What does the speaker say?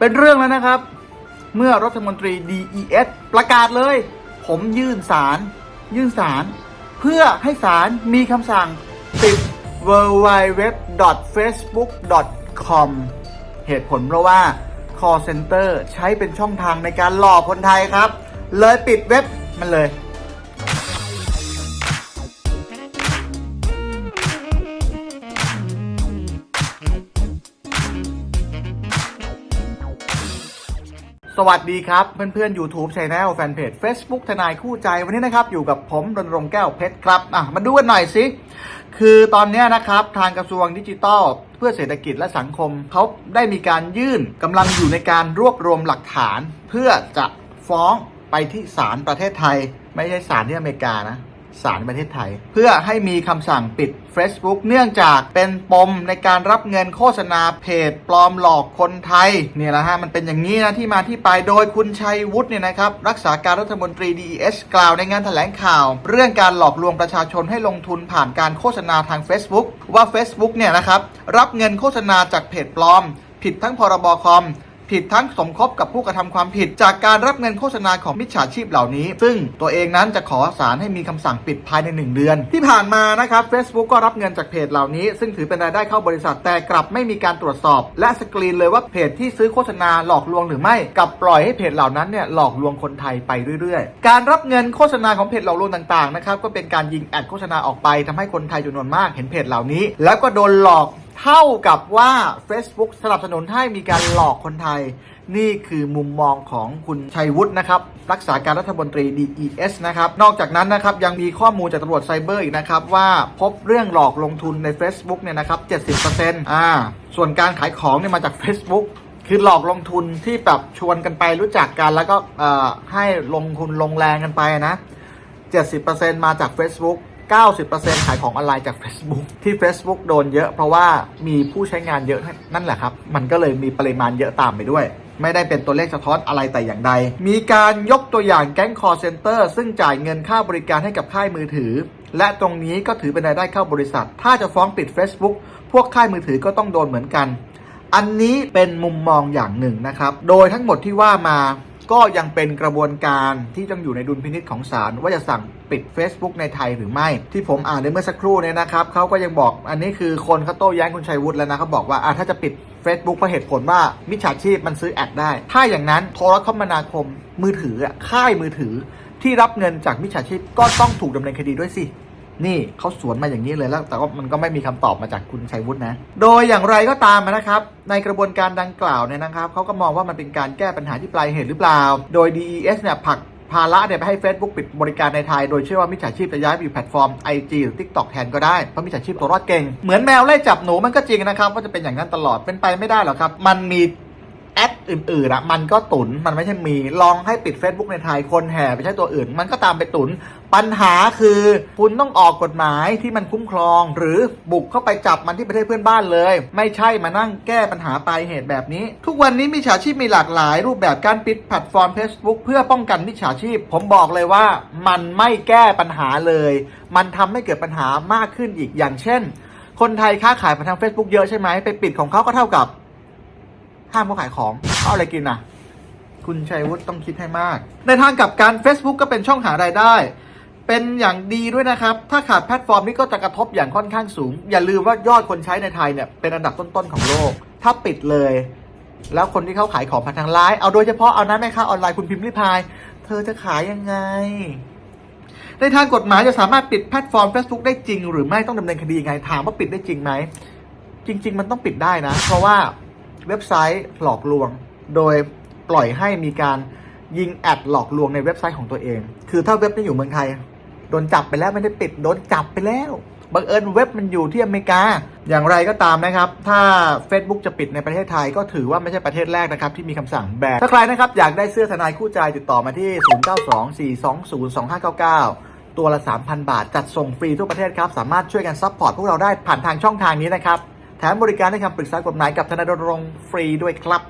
เป็นเรื่องแล้วนะครับ เมื่อรัฐมนตรี DES ประกาศเลย ผมยื่นสาร ยื่นสาร เพื่อให้ศาลมีคำสั่งปิด w w w f a c e b o o k c o m เหตุผลเพราะว่า call center ใช้เป็นช่องทางในการหลอกคนไทยครับ เลยปิดเว็บมันเลย สวัสดีครับ เพื่อนๆ YouTube Channel แฟนเพจ Facebook ทนายคู่ใจวันนี้นะครับ อยู่กับผมรณรงค์แก้วเพชรครับอะมาดูกันหน่อยสิ คือตอนนี้นะครับ ทางกระทรวงดิจิทัลเพื่อเศรษฐกิจและสังคม เขาได้มีการยื่นกำลังอยู่ในการรวบรวมหลักฐาน เพื่อจะฟ้องไปที่ศาลประเทศไทย ไม่ใช่ศาลที่อเมริกานะ ศาลประเทศไทย เพื่อให้มีคำสั่งปิด Facebook เนื่องจากเป็นปมในการรับเงินโฆษณาเพจปลอมหลอกคนไทยเนี่ยแหละฮะมันเป็นอย่างนี้นะที่มาที่ไปโดยคุณชัยวุฒิเนี่ยนะครับรักษาการรัฐมนตรี DES กล่าวในงานแถลงข่าว เรื่องการหลอกลวงประชาชนให้ลงทุนผ่านการโฆษณาทาง Facebook ว่า Facebook เนี่ยนะครับรับเงินโฆษณาจากเพจปลอม ผิดทั้งพรบคอม ผิดทั้งสมคบกับผู้กระทำความผิด จากการรับเงินโฆษณาของมิจฉาชีพเหล่านี้ ซึ่งตัวเองนั้นจะขอศาลให้มีคำสั่งปิดภายใน 1 เดือน ที่ผ่านมานะครับ Facebook ก็รับเงินจากเพจเหล่านี้ ซึ่งถือเป็นรายได้เข้าบริษัทแต่กลับไม่มีการตรวจสอบ และสกรีนเลยว่าเพจที่ซื้อโฆษณาหลอกลวงหรือไม่กับปล่อยให้เพจเหล่านั้นเนี่ยหลอกลวงคนไทยไปเรื่อยๆ การรับเงินโฆษณาของเพจหลอกลวงต่างๆนะครับก็เป็นการยิงแอดโฆษณาออกไปทำให้คนไทยจำนวนมากเห็นเพจเหล่านี้ แล้วก็โดนหลอก เท่ากับว่า Facebook สนับสนุนให้มีการหลอกคนไทย นี่คือมุมมองของคุณชัยวุฒินะครับ รักษาการรัฐมนตรี DES นะครับ นอกจากนั้นนะครับ ยังมีข้อมูลจากตำรวจไซเบอร์อีกนะครับ ว่าพบเรื่องหลอกลงทุนใน Facebook เนี่ยนะครับ 70%อ่า ส่วนการขายของเนี่ยมาจาก Facebook คือหลอกลงทุนที่แบบชวนกันไปรู้จักกัน แล้วก็เอ่อให้ลงทุนลงแรงกันไปนะ 70%มาจาก Facebook 90%ขายของออนไลน์จาก Facebook ที่ Facebook โดนเยอะเพราะว่ามีผู้ใช้งานเยอะนั่นแหละครับ มันก็เลยมีปริมาณเยอะตามไปด้วย ไม่ได้เป็นตัวเลขสะท้อนอะไรแต่อย่างใด มีการยกตัวอย่างแก๊งคอร์เซนเตอร์ซึ่งจ่ายเงินค่าบริการให้กับค่ายมือถือ และตรงนี้ก็ถือเป็นรายได้เข้าบริษัท ถ้าจะฟ้องปิด Facebook พวกค่ายมือถือก็ต้องโดนเหมือนกัน อันนี้เป็นมุมมองอย่างหนึ่งนะครับ โดยทั้งหมดที่ว่ามา ก็ยังเป็นกระบวนการที่ต้องอยู่ในดุลพินิษของศาลว่าจะสั่งปิด Facebook ในไทยหรือไม่ ที่ผมอ่านในเมื่อสักครู่เนี่ยนะครับเขาก็ยังบอกอันนี้คือคนเขาโต้แย้งคุณชัยวุฒิแล้วนะเขาบอกว่าอะถ้าจะปิด Facebook เพราะเหตุผลว่ามิจฉาชีพมันซื้อแอดได้ ถ้าอย่างนั้นโทรคมนาคมมือถือค่ายมือถือที่รับเงินจากมิจฉาชีพก็ต้องถูกดำเนินคดีด้วยสิ นี่เขาสวนมาอย่างนี้เลยแล้ว แต่ว่ามันก็ไม่มีคำตอบมาจากคุณชัยวุฒินะ โดยอย่างไรก็ตามนะครับ ในกระบวนการดังกล่าวเนี่ยนะครับเขาก็มองว่ามันเป็นการแก้ปัญหาที่ปลายเหตุหรือเปล่า โดย DES เนี่ยผลักภาระเนี่ยไปให้ Facebook ปิดบริการในไทย โดยเชื่อว่ามิจฉาชีพจะย้ายไปอยู่แพลตฟอร์ม IG หรือ TikTok แทนก็ได้ เพราะมิจฉาชีพตัวรอดเก่ง เหมือนแมวไล่จับหนูมันก็จริงนะครับว่าจะเป็นอย่างนั้นตลอดเป็นไปไม่ได้หรอกครับ มันมี อดอื่นๆอะมันก็ตุนมันไม่ใช่มีลองให้ปิด Facebook ในไทยคนแห่ไปใช้ตัวอื่น มันก็ตามไปตุน ปัญหาคือคุณต้องออกกฎหมายที่มันคุ้มครอง หรือบุกเข้าไปจับมันที่ประเทศเพื่อนบ้านเลย ไม่ใช่มานั่งแก้ปัญหาปลายเหตุแบบนี้ ทุกวันนี้มิจฉาชีพมีหลากหลาย รูปแบบการปิดแพลตฟอร์ม Facebook เพื่อป้องกันมิจฉาชีพ ผมบอกเลยว่า มันไม่แก้ปัญหาเลย มันทำให้เกิดปัญหามากขึ้นอีกอย่างเช่น คนไทยค้าขายผ่านทาง Facebook เยอะใช่ไหมไปปิดของเขาก็เท่ากับ ห้ามเขาขายของเอาอะไรกินอะ คุณชัยวุฒิต้องคิดให้มาก ในทางกลับการ Facebook ก็เป็นช่องหารายได้ เป็นอย่างดีด้วยนะครับ ถ้าขาดแพลตฟอร์มนี้ก็จะกระทบอย่างค่อนข้างสูง อย่าลืมว่ายอดคนใช้ในไทยเนี่ยเป็นอันดับต้นๆของโลก ถ้าปิดเลย แล้วคนที่เขาขายของผ่านทางไลน์เอาโดยเฉพาะเอานะแม่ค้าออนไลน์คุณพิมพ์ริพาย เธอจะขายยังไงในทางกฎหมายจะสามารถปิดแพลตฟอร์ม Facebook ได้จริง หรือไม่ต้องดำเนินคดียังไงถามว่าปิดได้จริงไหมจริง ๆ มันต้องปิดได้นะ เพราะว่า เว็บไซต์หลอกลวง โดยปล่อยให้มีการยิงแอดหลอกลวงในเว็บไซต์ของตัวเอง คือถ้าเว็บนี้อยู่เมืองไทย โดนจับไปแล้วไม่ได้ปิด โดนจับไปแล้ว บังเอิญเว็บมันอยู่ที่อเมริกา อย่างไรก็ตามนะครับ ถ้า Facebook จะปิดในประเทศไทยก็ถือว่าไม่ใช่ประเทศแรกนะครับที่มีคำสั่งแบน ถ้าใครนะครับอยากได้เสื้อทนายคู่ใจติดต่อมาที่ 0924202599 ตัวละ 3,000 บาท จัดส่งฟรีทั่วประเทศครับ สามารถช่วยกันซัพพอร์ตพวกเราได้ผ่านทางช่องทางนี้นะครับ แถมบริการให้คำปรึกษากฎหมายกับทนายรณรงค์ฟรีด้วยครับ